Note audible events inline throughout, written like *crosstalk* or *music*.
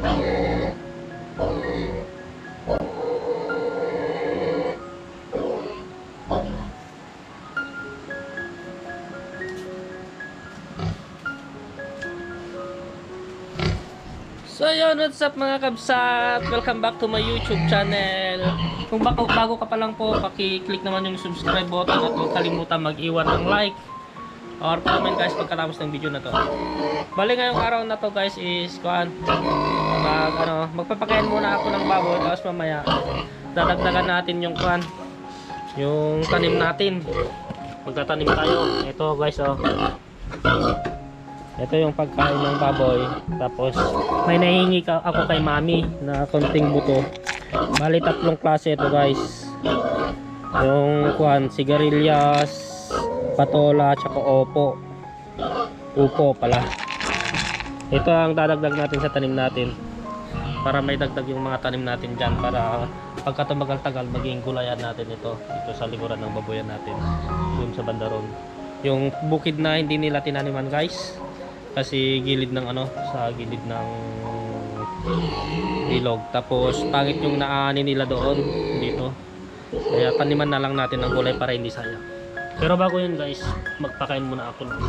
So yun, what's up mga kabsat? Welcome back to my YouTube channel. Kung bago, bago ka pa lang po, paki-click naman yung subscribe button at huwag kalimutan mag-iwan ng like or comment guys pagkatapos ng video na to. Bali ngayong araw na to guys is kuan mag ano, magpapakain muna ako ng baboy tapos mamaya dadagdagan natin yung kuan yung tanim natin. Magtatanim tayo. Ito guys oh. Ito yung pagkain ng baboy. Tapos may nahingi ka ako kay mami na konting buto. Bali tatlong klase ito guys. Yung kuan, sigarilyas, patola, tsaka opo. Upo pala. Ito ang dadagdag natin sa tanim natin. Para may dagdag yung mga tanim natin dyan. Para pagka tumagal-tagal maging gulayan natin ito. Dito sa likuran ng baboyan natin. Dun sa bandaron. Yung bukid na hindi nila tinaniman guys kasi gilid ng ano sa gilid ng ilog tapos pangit yung naani nila doon dito kaya taniman na lang natin ng gulay para hindi sayang pero bago yun guys magpakain muna ako ng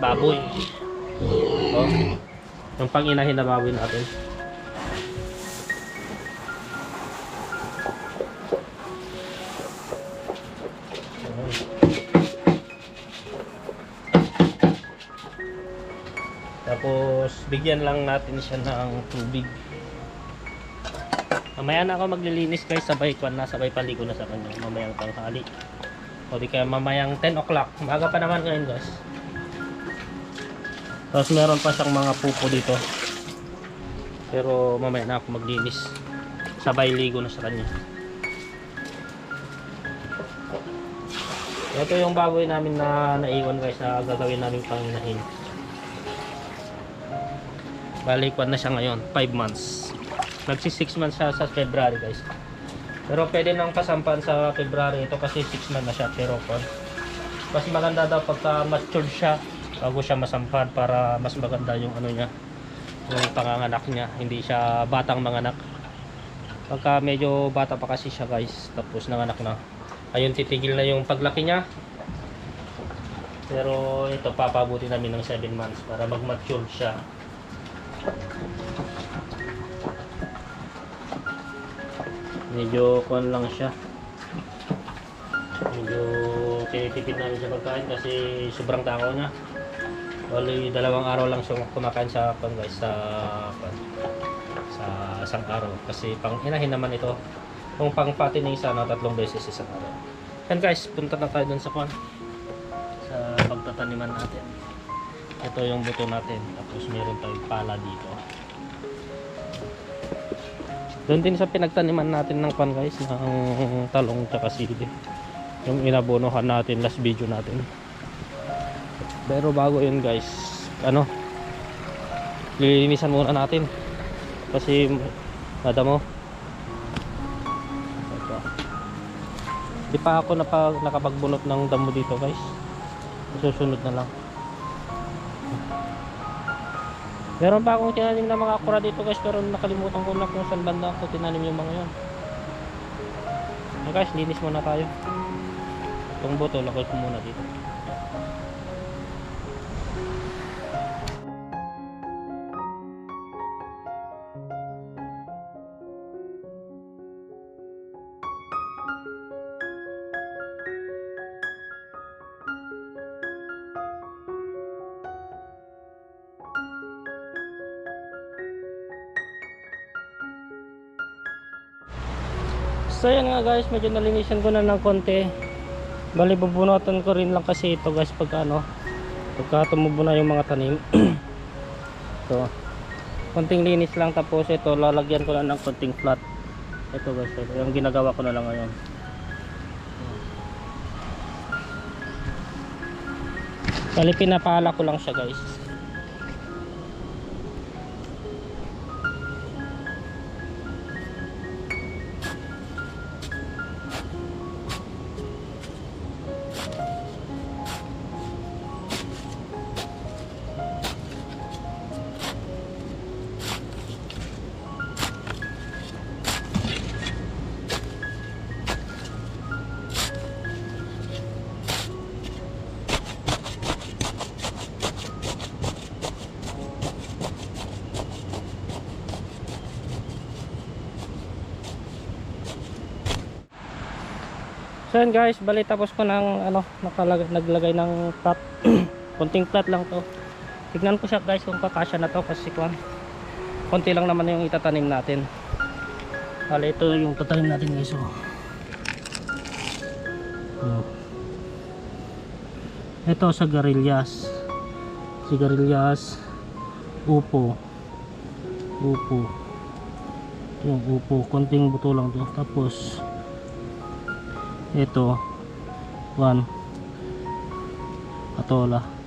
baboy oh, yung panginahin na baboy natin Tapos bigyan lang natin siya ng tubig. Mamaya na ako maglilinis guys, sabay kwan na, sabay paligo na sa kanya, mamayang tanghali. O di kaya mamayang 10 o'clock, maga pa naman ngayon guys. Tapos meron pa siyang mga pupo dito. Pero mamaya na ako maglinis. Sabay ligo na sa kanya. Ito yung baboy namin na naiwan guys na gagawin namin panginahin. Balikwan na siya ngayon, 5 months. Nagsi 6 months siya sa February guys. Pero pwede nang pasampan sa February ito kasi 6 months na siya pero kon. Mas maganda daw pagka matured siya bago siya masampan para mas maganda yung ano niya yung panganganak niya hindi siya batang manganak pagka medyo bata pa kasi siya guys tapos nanganak na ayun titigil na yung paglaki niya pero ito papabuti namin ng 7 months para mag mature siya medyo kon lang siya. Medyo tinitipid namin sa pagkain kasi sobrang takaw niya. Bali, dalawang araw lang siya kumakain sa kon guys sa kon, sa isang araw. Kasi pang inahin naman ito. Kung pang fattening isa no, tatlong beses isang araw. Yan guys punta na tayo dun sa kon sa pagtataniman natin ito yung buto natin. Tapos meron tayong pala dito. Doon din sa pinagtaniman natin ng pan guys ng talong tsaka sili. Yung inabonohan natin last video natin. Pero bago yun guys ano lilinisan muna natin. Kasi nada mo ito. di pa ako napag, nakapagbunot ng damo dito guys. Susunod na lang Meron pa akong tinanim na mga kura dito guys pero nakalimutan ko na kung saan banda ako tinanim yung mga yun. So guys, linis muna tayo. Itong boto, lakot ko muna dito. So yan nga guys, medyo nalinisan ko na ng konti. Bali bubunutan ko rin lang kasi ito guys pag ano, pagka tumubo na yung mga tanim. *clears throat* so, konting linis lang tapos ito lalagyan ko na ng konting flat. Ito guys, ito, yung ginagawa ko na lang ngayon. Bali pinapala ko lang siya guys. So yun guys, bali tapos ko ng ano, nakalag naglagay ng plat. *clears throat* Konting plat lang to. Tignan ko siya guys kung kakasya na to kasi kung konti lang naman yung itatanim natin. Bali ito yung tatanim natin guys. Oh. Oh. Ito sa garillas. Sigarilyas. Upo. Upo. Yung upo. Konting buto lang to. Tapos ito. One. Patola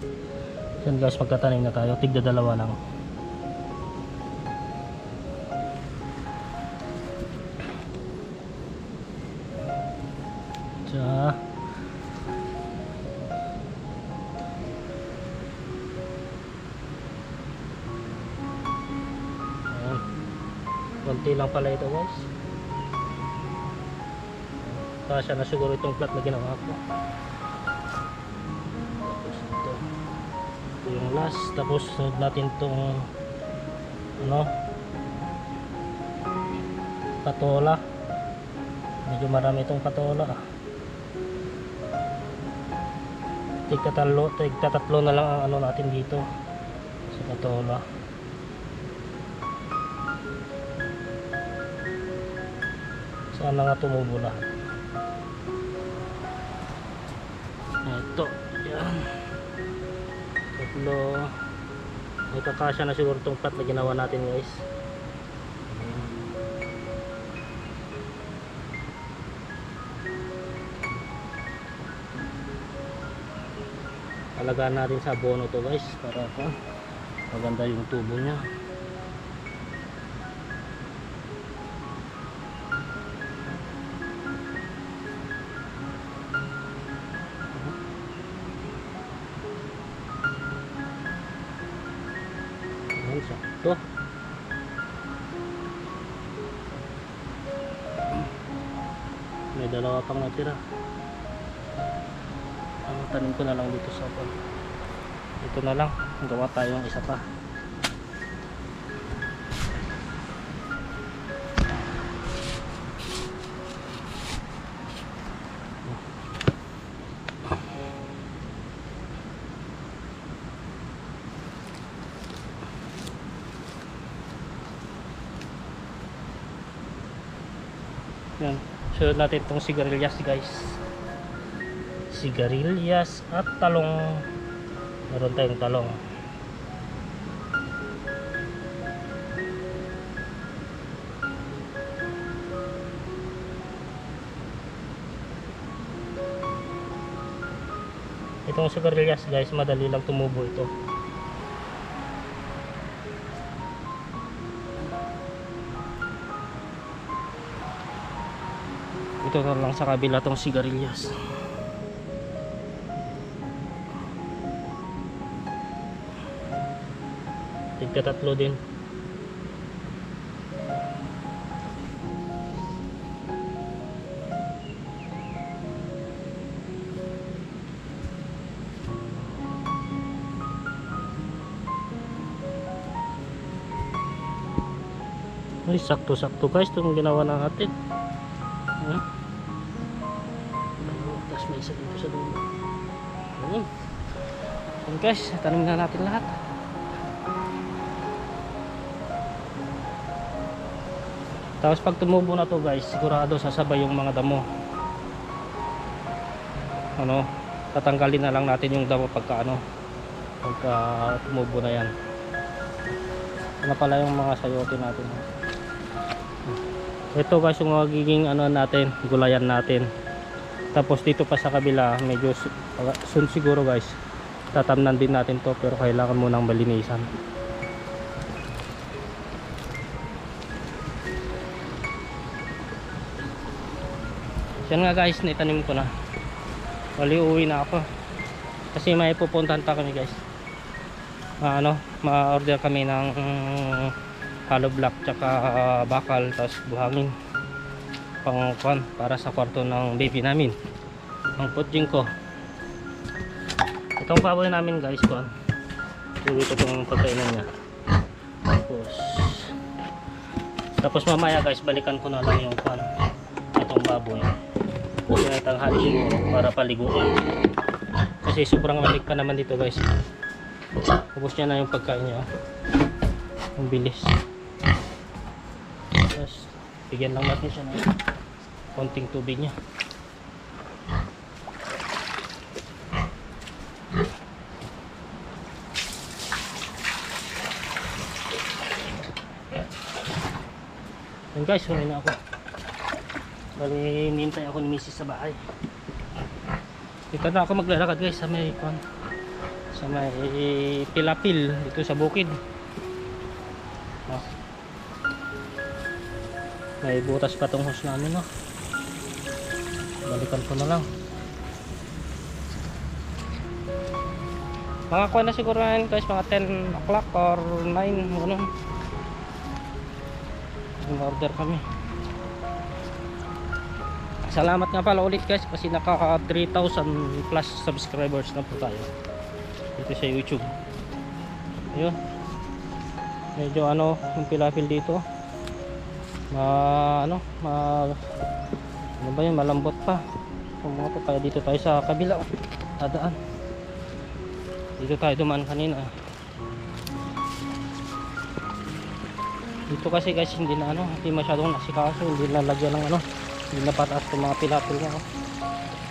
yan guys magtatanim na tayo. Tigda dalawa lang. Ayan. Konti lang pala ito guys kasya na siguro itong plat na ginawa ko. Tapos ito. Ito yung last. Tapos sunod natin itong ano patola. Medyo marami itong patola. Tigtatalo tigtatatlo na lang ang ano natin dito sa patola. Sana nga tumubo lahat ito. Yan tatlo. May kakasya na siguro itong plat na ginawa natin guys. Alagaan natin sa abono to guys para pa maganda yung tubo niya sakto. May dalawa pang natira. Ang tanim ko na lang dito sa. Ito na lang. Gawa tayong isa pa. Sunod natin itong sigarilyas guys. Sigarilyas at talong. Meron tayong talong. Itong sigarilyas guys, madali lang tumubo ito. Ito na lang sa kabila tong sigarilyas. Tigka tatlo din. Ay, sakto-sakto guys itong ginawa. Ayan. Tapos may isa dito sa dulo. Ayan. Ayan guys, tanim na natin lahat. Tapos pag tumubo na to guys, sigurado sasabay yung mga damo. Ano, tatanggalin na lang natin yung damo pagka ano, pagka tumubo na yan. Ano pala yung mga sayote natin. Ito guys yung magiging ano natin, gulayan natin. Tapos dito pa sa kabila, medyo soon siguro guys. Tatamnan din natin to pero kailangan munang malinisan. Yan nga guys, naitanim ko na. Wali uwi na ako. Kasi may pupuntahan pa kami guys. Ano, ma-order kami ng mm, hollow block tsaka ah, bakal tapos buhangin pang kwan para sa kwarto ng baby namin ang puting ko itong baboy namin guys kwan tuwi ko itong pagkainan niya tapos tapos mamaya guys balikan ko na lang yung kwan itong baboy Kaya tanghali siguro para paliguan. Kasi sobrang lamig pa naman dito guys. Ubus niya na yung pagkain niya. Ang bilis. Tapos, bigyan lang natin siya ng konting tubig niya. Yun guys, huwi na ako. Bali, hinihintay ako ni Mrs. sa bahay. Dito na ako maglalakad guys sa may kwan. Sa may pilapil dito sa bukid. Oh. May butas pa tong hose namin no. Balikan ko na lang. Kwan na siguro yan guys, mga 10 o'clock or 9, ganun. order kami. Salamat nga pala ulit guys kasi naka 3,000 plus subscribers na po tayo dito sa YouTube. Ayun. Medyo ano, yung pilapil dito. Ma ano, ma ano ba yun, malambot pa. Pumunta tayo dito tayo sa kabila. Dadaan. Dito tayo dumaan kanina. Dito kasi guys hindi na ano, hindi masyadong nasikaso, hindi na lagyan ng ano, hindi na pataas itong mga pilapil niya. Oh.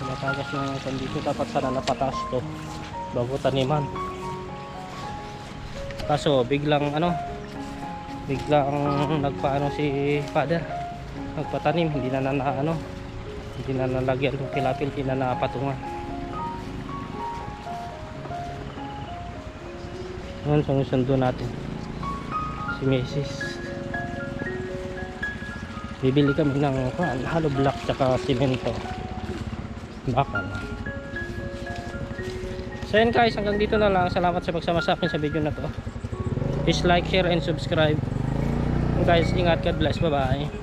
Tumatagas na yung dito dapat sana napataas to bago taniman. Kaso biglang ano, biglang nagpaano si father nagpatanim, hindi na na na- ano, hindi na nalagyan ng pilapil, hindi na napatungan. Ngayon, sundo natin si Mrs. Bibili kami ng kuwan, hollow block tsaka simento. Bakal. So yun guys, hanggang dito na lang. Salamat sa pagsama sa akin sa video na to. Please like, share, and subscribe. Guys, ingat. God bless. Bye-bye.